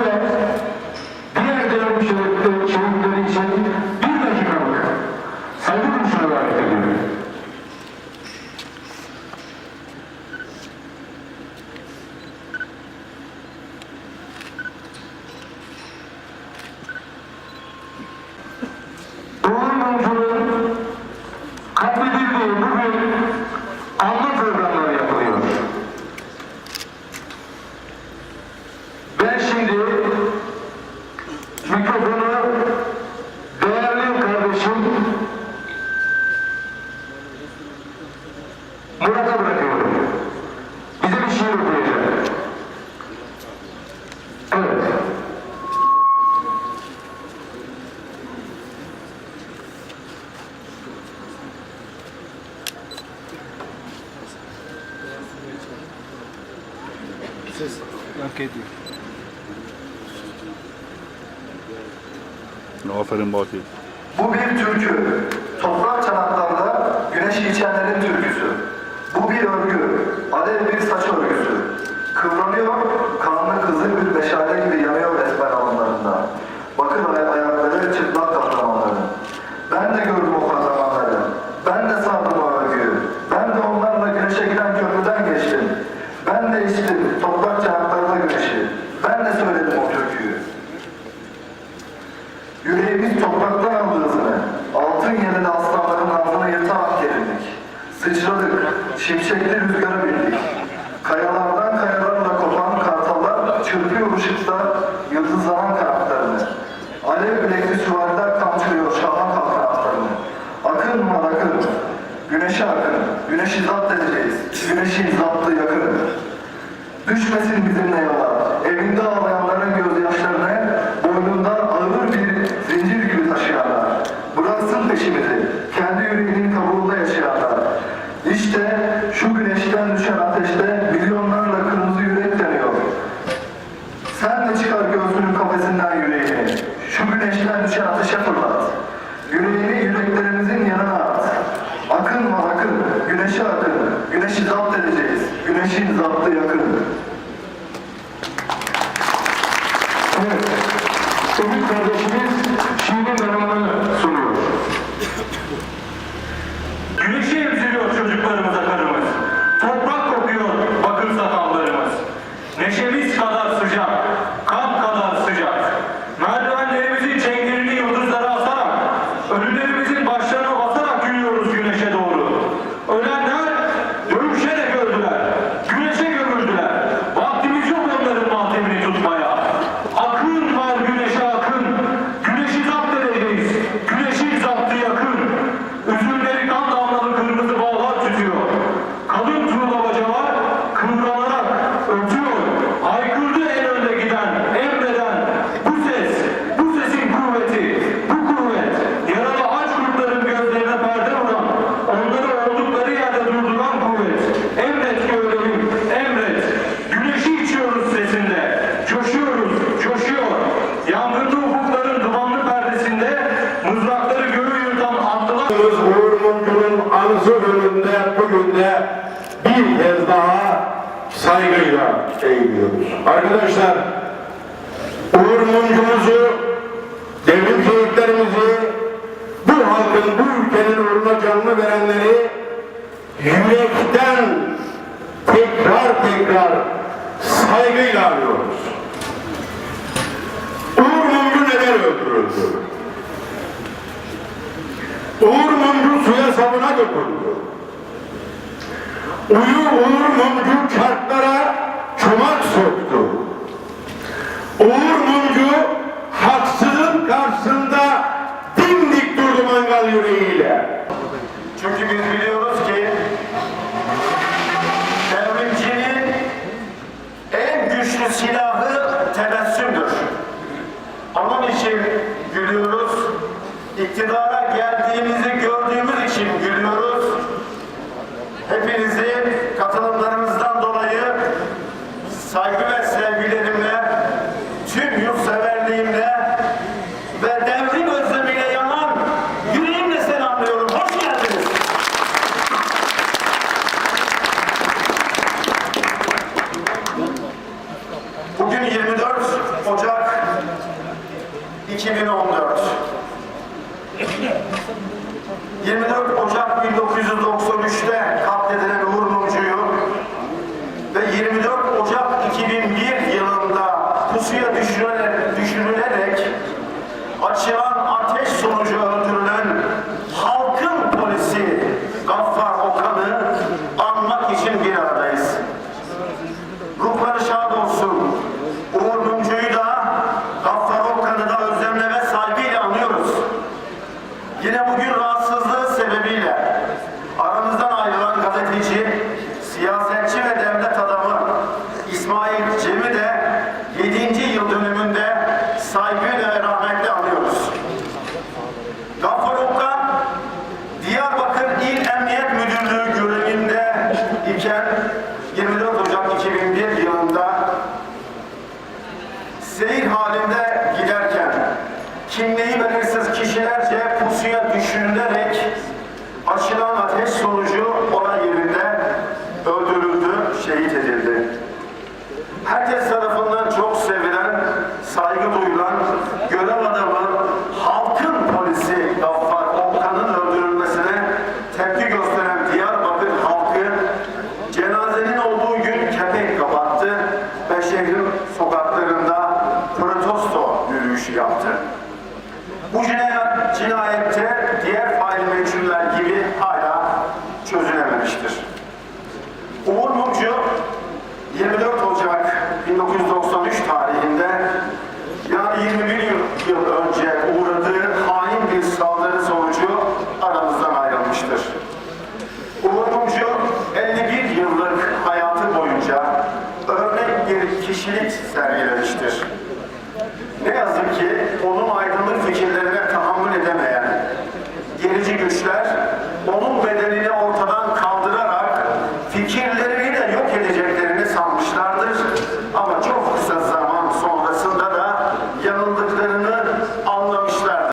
ve diğer şehitleri için bir dakikalık saygı duruşuna davet ediyorum. Uğur Mumcu'nun katledildiği bugün anma Murat'a bırakıyorum. Bize bir şiir okuyacak. Evet. Ses hak ediyor. Aferin Baki. Bu bir türkü. Yüreğimiz topraktan aldı hızını. Altın yerine aslanların ağzına yırtarak gerildik. Sıçradık, şimşekli rüzgara bindik. Kayalardan kayalarla kopan kartallar çırpıyor ışıkta yıldızlanan kanatlarını. Alev bilekli süvariler kamçılıyor şahan kalkan atlarını. Akın var akın, güneşe akın, güneşi zapt edeceğiz, güneşin zaptı yakın. Düşmesin bizimle yola. Evinde ağlayanların gözyaşlarını çıkar göğsünün kafesinden yüreğini. Şu güneşten düşen ateşe fırlat. Yüreğini yüreklerimizin yanına at. Akın var akın, güneşe akın. Güneşi zapt edeceğiz. Güneşin zaptı yakın. Evet. Ümit önünde bugün de bir kez daha saygıyla eğiliyoruz. Arkadaşlar Uğur Mumcu'muzu, devrim şehitlerimizi, bu halkın, bu ülkenin uğruna canını verenleri yürekten tekrar tekrar saygıyla anıyoruz. Uğur Mumcu neden öldürüldü? Uğur Sabuna döküldü. Uyu Uğur Mumcu çarklara çomak soktu. Uğur Mumcu haksızın karşısında dimdik durdu mangal yüreğiyle. Çünkü biz biliyoruz ki devrimcinin en güçlü silahı tebessümdür. Onun için gülüyoruz iktidara geldiğinizi gördüğümüz için gülüyoruz. Hepinizi katılımlarınızdan dolayı saygı ve sevgilerimle, tüm yurtseverliğimle ve devrim özlemiyle yanan yüreğimle selamlıyorum. Hoş geldiniz. Bugün 24 Ocak 2014. 24 Ocak 1993'te katledilen Uğur Mumcu'yu ve 24 Ocak 2001 yılında pusuya düşürülerek, düşürülerek açılan ateş sonucu herkes tarafından çok sevilen, saygı duyulan, görev adamı, halkın polisi Gaffar Okkan'ın öldürülmesine tepki gösteren Diyarbakır halkı cenazenin olduğu gün kepek kapattı ve şehrin sokaklarında protesto yürüyüşü yaptı. Bu cinayet, cinayet